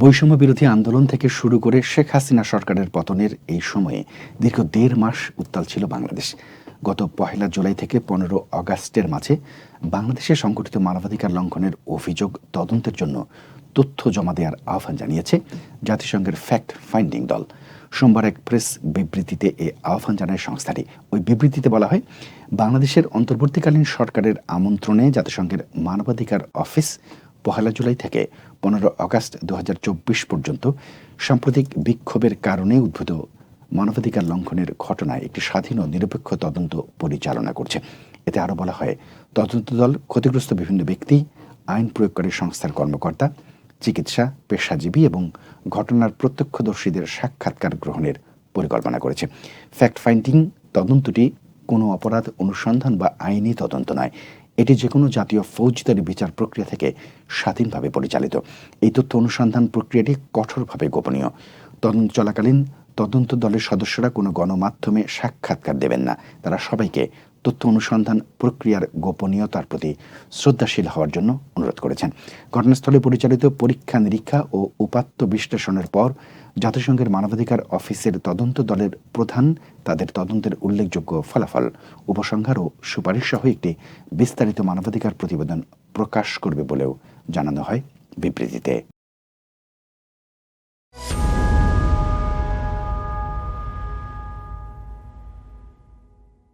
বৈষম্য বিরোধী আন্দোলন থেকে শুরু করে শেখ হাসিনা সরকারের পতনের এই সময়ে দীর্ঘ দেড় মাস উত্তাল ছিল বাংলাদেশ। গত পহেলা জুলাই থেকে পনেরো অগাস্টের মাঝে বাংলাদেশে সংঘটিত মানবাধিকার লঙ্ঘনের অভিযোগ তদন্তের জন্য তথ্য জমা দেওয়ার আহ্বান জানিয়েছে জাতিসংঘের ফ্যাক্ট ফাইন্ডিং দল। সোমবার এক প্রেস বিবৃতিতে এ আহ্বান জানায় সংস্থাটি। ওই বিবৃতিতে বলা হয়, বাংলাদেশের অন্তর্বর্তীকালীন সরকারের আমন্ত্রণে জাতিসংঘের মানবাধিকার অফিস পহেলা জুলাই থেকে পনেরো আগস্ট দু হাজার চব্বিশ পর্যন্ত সাম্প্রতিক বিক্ষোভের কারণে উদ্ভূত মানবাধিকার লঙ্ঘনের ঘটনায় একটি স্বাধীন ও নিরপেক্ষ তদন্ত পরিচালনা করছে। এতে আরও বলা হয়, তদন্ত দল ক্ষতিগ্রস্ত বিভিন্ন ব্যক্তি, আইন প্রয়োগকারী সংস্থার কর্মকর্তা, চিকিৎসা, পেশাজীবী এবং ঘটনার প্রত্যক্ষদর্শীদের সাক্ষাৎকার গ্রহণের পরিকল্পনা করেছে। ফ্যাক্ট ফাইন্ডিং তদন্তটি কোনো অপরাধ অনুসন্ধান বা আইনি তদন্ত নয়। এটি যে কোনো জাতীয় ফৌজদারি বিচার প্রক্রিয়া থেকে স্বাধীনভাবে পরিচালিত। এই তথ্য অনুসন্ধান প্রক্রিয়াটি কঠোরভাবে গোপনীয়। তদন্ত চলাকালীন তদন্ত দলের সদস্যরা কোনো গণমাধ্যমে সাক্ষাৎকার দেবেন না। তারা সবাইকে তথ্য অনুসন্ধান প্রক্রিয়ার গোপনীয়তার প্রতি শ্রদ্ধাশীল হওয়ার জন্য অনুরোধ করেছেন। ঘটনাস্থলে পরিচালিত পরীক্ষা নিরীক্ষা ও উপাত্ত বিশ্লেষণের পর জাতিসংঘের মানবাধিকার অফিসের তদন্ত দলের প্রধান তাদের তদন্তের উল্লেখযোগ্য ফলাফল, উপসংহার ও সুপারিশ সহ একটি বিস্তারিত মানবাধিকার প্রতিবেদন প্রকাশ করবে বলেও জানানো হয় বিবৃতিতে।